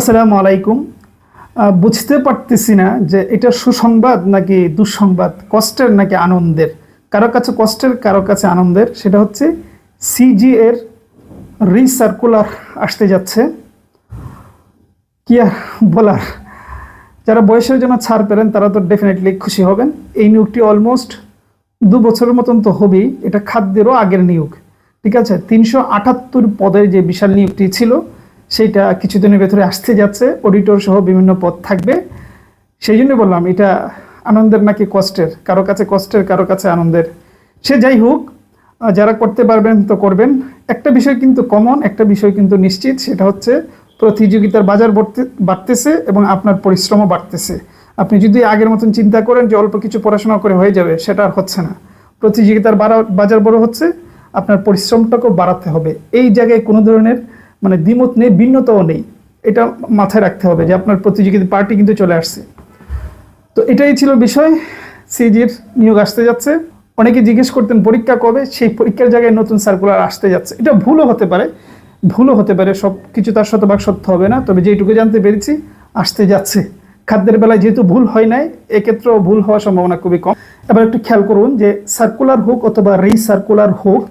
আসসালামু আলাইকুম। বুঝতে পারতেছি না যে এটা সুসংবাদ নাকি দুঃসংবাদ, কষ্টের নাকি আনন্দের? কারও কাছে কষ্টের, কারও কাছে আনন্দের। সেটা হচ্ছে সিজি এর রিসার্কুলার আসতে যাচ্ছে। কি আর বলার? যারা বয়সের জন্য ছাড় পেলেন, তারা তো ডেফিনেটলি খুশি হবেন। এই নিয়োগটি অলমোস্ট দু বছরের মতন তো হবেই। এটা খাদ্যেরও আগের নিয়োগ। ঠিক আছে? তিনশো আটাত্তর পদের যে বিশাল নিয়োগটি ছিল সেইটা কিছুদিনের ভেতরে আসতে যাচ্ছে অডিটর সহ বিভিন্ন পদ থাকবে। সেই জন্য বললাম, এটা আনন্দের নাকি কষ্টের? কারও কাছে কষ্টের, কারও কাছে আনন্দের। সে যাই হোক যারা করতে পারবেন তো করবেন। একটা বিষয় কিন্তু কমন একটা বিষয় কিন্তু নিশ্চিত, সেটা হচ্ছে প্রতিযোগিতার বাজার বাড়তে- বাড়তেছে এবং আপনার পরিশ্রমও বাড়তেছে। আপনি যদি আগের মতন চিন্তা করেন যে অল্প কিছু পড়াশোনা করে হয়ে যাবে, সেটা আর হচ্ছে না। প্রতিযোগিতার বাজার বড় হচ্ছে, আপনার পরিশ্রমটাকেও বাড়াতে হবে। এই জায়গায় কোনো ধরনের মানে দ্বিমত নেই, ভিন্নতাও নেই। এটা মাথায় রাখতে হবে যে আপনার প্রতিযোগিতা পার্টি কিন্তু চলে আসছে। তো এটাই ছিল বিষয়। সিজির নিয়োগ আসতে যাচ্ছে। অনেকে জিজ্ঞেস করতেন পরীক্ষা কবে? সেই পরীক্ষার জায়গায় নতুন সার্কুলার আসতে যাচ্ছে। এটা ভুলও হতে পারে, ভুলও হতে পারে। সব কিছু তার শতভাগ সত্য হবে না। তবে যেটুকু জানতে পেরেছি, আসতে যাচ্ছে। খাদ্যের বেলায় যেহেতু ভুল হয় নাই, এক্ষেত্রেও ভুল হওয়ার সম্ভাবনা খুবই কম। এবার একটু খেয়াল করুন যে সার্কুলার হোক অথবা রিসার্কুলার হোক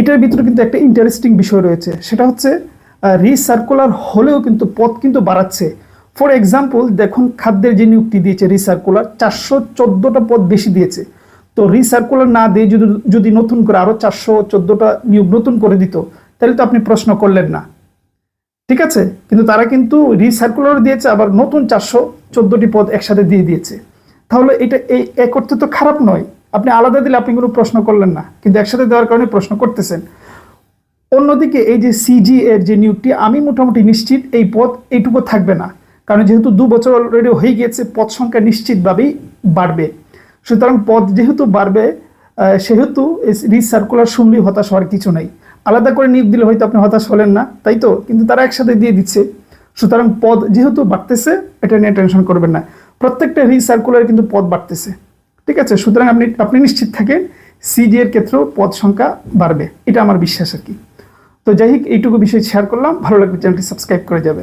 এটার ভিতরে কিন্তু একটা ইন্টারেস্টিং বিষয় রয়েছে। সেটা হচ্ছে রিসার্কুলার হলেও কিন্তু পথ কিন্তু বাড়াচ্ছে। ফর এক্সাম্পল দেখুন, খাদ্যের যে নিয়োগটি দিয়েছে রিসার্কুলার চারশো চোদ্দোটা পদ বেশি দিয়েছে। তো রিসার্কুলার না দিয়ে যদি যদি নতুন করে আরও চারশো চোদ্দোটা নিয়োগ নতুন করে দিত, তাহলে তো আপনি প্রশ্ন করলেন না। ঠিক আছে? কিন্তু তারা কিন্তু রিসার্কুলার দিয়েছে, আবার নতুন চারশো চোদ্দোটি পদ একসাথে দিয়ে দিয়েছে। তাহলে এটা, এই, এ করতে তো খারাপ নয়। আপনি আলাদা দিলে আপনি কোনো প্রশ্ন করলেন না, কিন্তু একসাথে দেওয়ার কারণে প্রশ্ন করতেছেন। অন্যদিকে এই যে সিজি এর যে নিয়োগটি, আমি মোটামুটি নিশ্চিত এই পদ এইটুকু থাকবে না, কারণ যেহেতু দু বছর অলরেডি হয়ে গিয়েছে, পদ সংখ্যা নিশ্চিতভাবেই বাড়বে। সুতরাং পদ যেহেতু বাড়বে সেহেতু রিসার্কুলার শুনলেই হতাশ হওয়ার কিছু নেই। আলাদা করে নিয়োগ দিলে হয়তো আপনি হতাশ হলেন না, তাই তো? কিন্তু তারা একসাথে দিয়ে দিচ্ছে। সুতরাং পদ যেহেতু বাড়তেছে, এটা নিয়ে টেনশন করবেন না। প্রত্যেকটা রিসার্কুলার কিন্তু পদ বাড়তেছে। ঠিক আছে? সুতরাং আপনি আপনি নিশ্চিত থাকেন সিজি এর ক্ষেত্রেও পদ সংখ্যা বাড়বে। এটা আমার বিশ্বাস আর কি। তো যাই হোক, এইটুকু বিষয় শেয়ার করলাম। ভালো লাগবে চ্যানেলটি সাবস্ক্রাইব করে যাবেন।